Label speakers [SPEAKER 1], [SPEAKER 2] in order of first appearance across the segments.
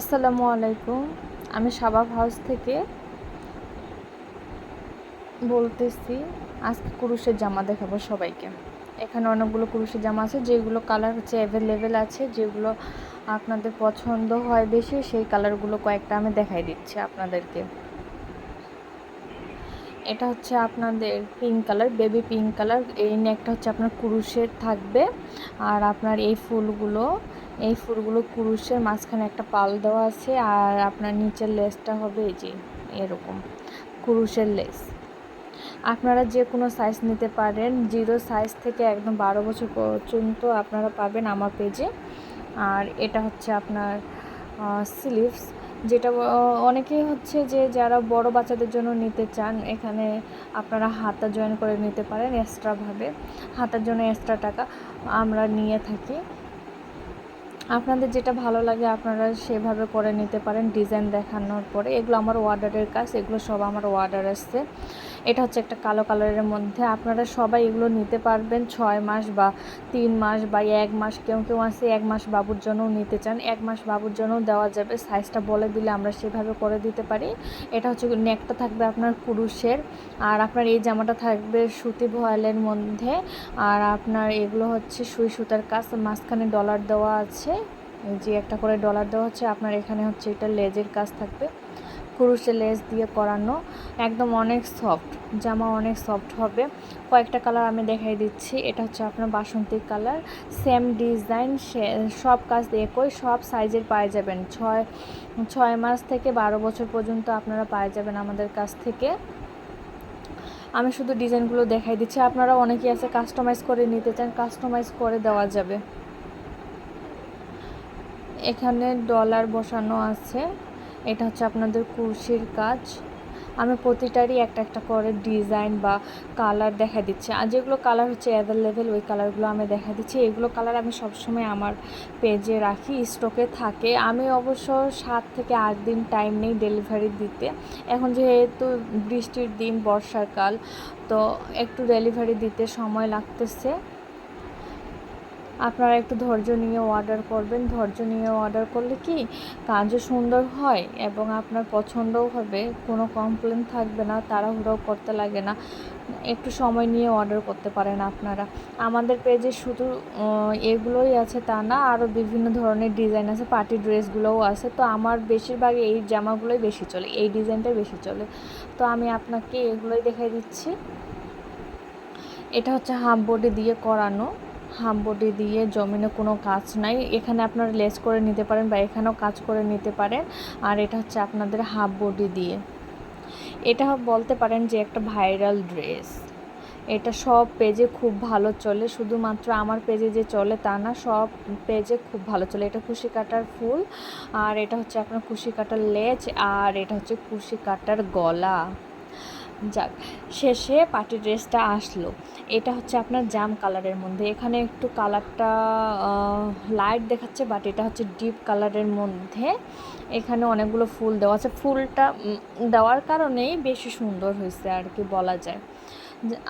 [SPEAKER 1] আসসালামু আলাইকুম। আমি সাবাব হাউস থেকে বলতেছি, আজকে কুরুশের জামা দেখাবো সবাইকে। এখানে অনেকগুলো কুরুশের জামা আছে, যেগুলো কালার হচ্ছে অ্যাভেলেবেল আছে, যেগুলো আপনাদের পছন্দ হয় বেশি, সেই কালারগুলো কয়েকটা আমি দেখাই দিচ্ছি আপনাদেরকে। এটা হচ্ছে আপনাদের pink colour baby pink colour এই নেকটা হচ্ছে আপনার কুরুশের থাকবে। আর আপনার এই ফুলগুলো এই ফুলগুলো কুরুশের মাঝখানে একটা পাল দেওয়া আছে আর আপনার নিচের লেসটা হবে এই যে এরকম, কুরুশের লেস। আপনারা যে কোনো সাইজ নিতে পারেন জিরো সাইজ থেকে একদম বারো বছর পর্যন্ত আপনারা পাবেন আমার পেজে আর এটা হচ্ছে আপনার স্লিভস যেটা অনেকেই হচ্ছে যে যারা বড় বাচ্চাদের জন্য নিতে চান, এখানে আপনারা হাতা জয়েন করে নিতে পারেন এক্সট্রাভাবে হাতার জন্য এক্সট্রা টাকা আমরা নিয়ে থাকি। আপনাদের যেটা ভালো লাগে আপনারা সেভাবে করে নিতে পারেন, ডিজাইন দেখানোর পরে। এগুলো আমার অর্ডারের কাজ, এগুলো সব আমার অর্ডার আসছে। এটা হচ্ছে একটা কালো কালারের মধ্যে। আপনারা সবাই এগুলো নিতে পারবেন ছয় মাস বা তিন মাস বা এক মাস। কেউ কেউ আছে এক মাস বাবুর জন্যও নিতে চান, এক মাস বাবুর জন্যও দেওয়া যাবে। সাইজটা বলে দিলে আমরা সেভাবে করে দিতে পারি। এটা হচ্ছে নেকটা থাকবে আপনার পুরুষের আর আপনার এই জামাটা থাকবে সুতি ভয়েলের মধ্যে। আর আপনার এগুলো হচ্ছে সুই সুতার কাজ, মাঝখানে ডলার দেওয়া আছে। যে একটা করে ডলার দেওয়া হচ্ছে, আপনার এখানে হচ্ছে এটা লেজের কাজ থাকবে। কুরুশের লেস দিয়ে করানো, একদম অনেক সফট জামা অনেক সফট হবে। কয়েকটা কালার আমি দেখাই দিচ্ছি, এটা হচ্ছে আপনার বাসন্তী কালার সেম ডিজাইন সব কাজ একই, সব সাইজের পায়ে যাবেন। ছয় ছয় মাস থেকে বারো বছর পর্যন্ত আপনারা পায়ে যাবেন আমাদের কাছ থেকে। আমি শুধু ডিজাইনগুলো দেখাই দিচ্ছি আপনারা অনেকেই আছে কাস্টমাইজ করে নিতে চান কাস্টমাইজ করে দেওয়া যাবে। এখানে ডলার বসানো আছে। এটা হচ্ছে আপনাদের কুর্সির কাজ। আমি প্রতিটারই একটা একটা করে ডিজাইন বা কালার দেখা দিচ্ছি। আর যেগুলো কালার হচ্ছে অ্যাভেলেবেল ওই কালারগুলো আমি দেখা দিচ্ছি। এগুলো কালার আমি সবসময় আমার পেজে রাখি স্টকে থাকে। আমি অবশ্য সাত থেকে আট দিন টাইম নেই ডেলিভারি দিতে। এখন যেহেতু বৃষ্টির দিন বর্ষাকাল তো একটু ডেলিভারি দিতে সময় লাগতেছে। আপনারা একটু ধৈর্য নিয়ে অর্ডার করবেন। ধৈর্য নিয়ে অর্ডার করলে কি কাজও সুন্দর হয় এবং আপনার পছন্দও হবে। কোনো কমপ্লেন থাকবে না, তাড়াহুড়োও করতে লাগে না। একটু সময় নিয়ে অর্ডার করতে পারেন আপনারা। আমাদের পেজে শুধু এগুলোই আছে তা না আরও বিভিন্ন ধরনের ডিজাইন আছে। পার্টি ড্রেসগুলোও আছে। তো আমার বেশিরভাগ এই জামাগুলোই বেশি চলে, এই ডিজাইনটাই বেশি চলে। তো আমি আপনাকে এগুলোই দেখাই দিচ্ছি। এটা হচ্ছে হাফ বোর্ডে দিয়ে করানো। হাফ বডি দিয়ে জমিনে কোনো কাজ নাই। এখানে আপনারা লেস করে নিতে পারেন বা এখানেও কাজ করে নিতে পারেন। আর এটা হচ্ছে আপনাদের হাফ বডি দিয়ে। এটা বলতে পারেন যে একটা ভাইরাল ড্রেস। এটা সব পেজে খুব ভালো চলে। শুধুমাত্র আমার পেজে যে চলে তা না, সব পেজে খুব ভালো চলে। এটা খুশি কাটার ফুল। আর এটা হচ্ছে আপনার কুশি কাটার লেজ। আর এটা হচ্ছে কুশি কাটার গলা। যাক, শেষে পার্টি ড্রেসটা আসলো। এটা হচ্ছে আপনার জাম কালারের মধ্যে। এখানে একটু কালারটা লাইট দেখাচ্ছে বাট এটা হচ্ছে ডিপ কালারের মধ্যে। এখানে অনেকগুলো ফুল দেওয়া আছে। ফুলটা দেওয়ার কারণেই বেশি সুন্দর হয়েছে আর কি বলা যায়।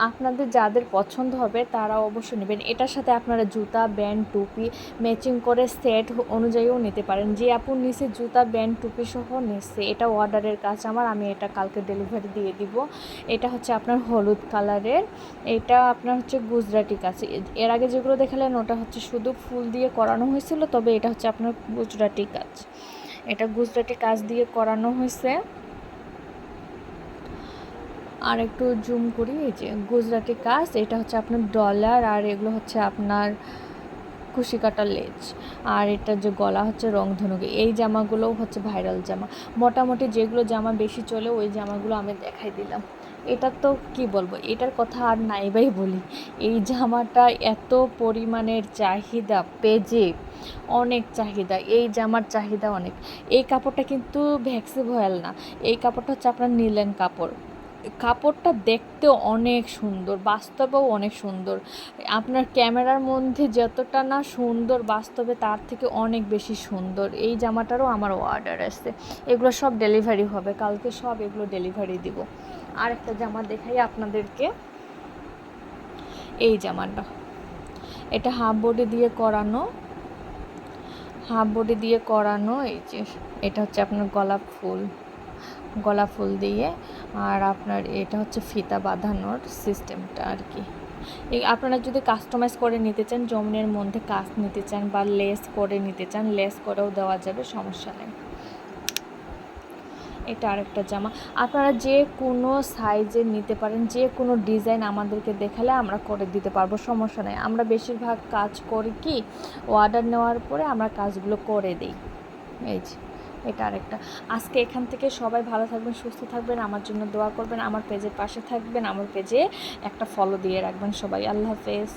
[SPEAKER 1] আপনাদের যাদের পছন্দ হবে তারা অবশ্যই নেবেন। এটার সাথে আপনারা জুতা, ব্যান্ড, টুপি ম্যাচিং করে সেট অনুযায়ীও নিতে পারেন। যে আপু নিচে জুতা, ব্যান্ড, টুপি সহ নিচ্ছে এটা অর্ডারের কাজ আমার, আমি এটা কালকে ডেলিভারি দিয়ে দিব। এটা হচ্ছে আপনার হলুদ কালারের এটা আপনার হচ্ছে গুজরাটি কাজ। এর আগে যেগুলো দেখালেন ওটা হচ্ছে শুধু ফুল দিয়ে করানো হয়েছিল, তবে এটা হচ্ছে আপনার গুজরাটি কাজ। এটা গুজরাটি কাজ দিয়ে করানো হয়েছে। আর একটু জুম করি, এই যে গুজরাটি কাজ, এটা হচ্ছে আপনার ডলার আর এগুলো হচ্ছে আপনার খুশি কাটার লেজ। আর এটা যে গলা হচ্ছে রংধনুকে, এই জামাগুলোও হচ্ছে ভাইরাল জামা। মোটামুটি যেগুলো জামা বেশি চলে, ওই জামাগুলো আমি দেখাই দিলাম। এটা তো কি বলব, এটার কথা আর নাইবাই বলি। এই জামাটা এত পরিমাণের চাহিদা, পেজে অনেক চাহিদা, এই জামার চাহিদা অনেক। এই কাপড়টা কিন্তু ভ্যাক্সি ভয়াল না, এই কাপড়টা হচ্ছে আপনার নিলেন কাপড়। কাপড়টা দেখতেও অনেক সুন্দর, বাস্তবেও অনেক সুন্দর। আপনার ক্যামেরার মধ্যে যতটা না সুন্দর, বাস্তবে তার থেকে অনেক বেশি সুন্দর। এই জামাটারও আমার অর্ডার আসছে এগুলো সব ডেলিভারি হবে। কালকে সব এগুলো ডেলিভারি দিব। আর একটা জামা দেখাই আপনাদেরকে। এই জামাটা। এটা হাফ বডি দিয়ে করানো। হাফ বডি দিয়ে করানো, এই যে, এটা হচ্ছে আপনার গোলাপ ফুল। গোলাপ ফুল দিয়ে আর আপনার এটা হচ্ছে ফিতা বাঁধানোর সিস্টেমটা আর কি। আপনারা যদি কাস্টমাইজ করে নিতে চান জমিনের মধ্যে কাজ নিতে চান বা লেস করে নিতে চান, লেস করেও দেওয়া যাবে, সমস্যা নেই। এটা আরেকটা জামা। আপনারা যে কোনো সাইজের নিতে পারেন, যে কোনো ডিজাইন আমাদেরকে দেখালে আমরা করে দিতে পারব, সমস্যা নেই। আমরা বেশিরভাগ কাজ করি কি অর্ডার নেওয়ার পরে আমরা কাজগুলো করে দিই। এই যে। এটা আরেকটা। আজকে এখান থেকে সবাই ভালো থাকবেন, সুস্থ থাকবেন, আমার জন্য দোয়া করবেন, আমার পেজের পাশে থাকবেন, আমার পেজে একটা ফলো দিয়ে রাখবেন সবাই। আল্লাহ হাফেজ।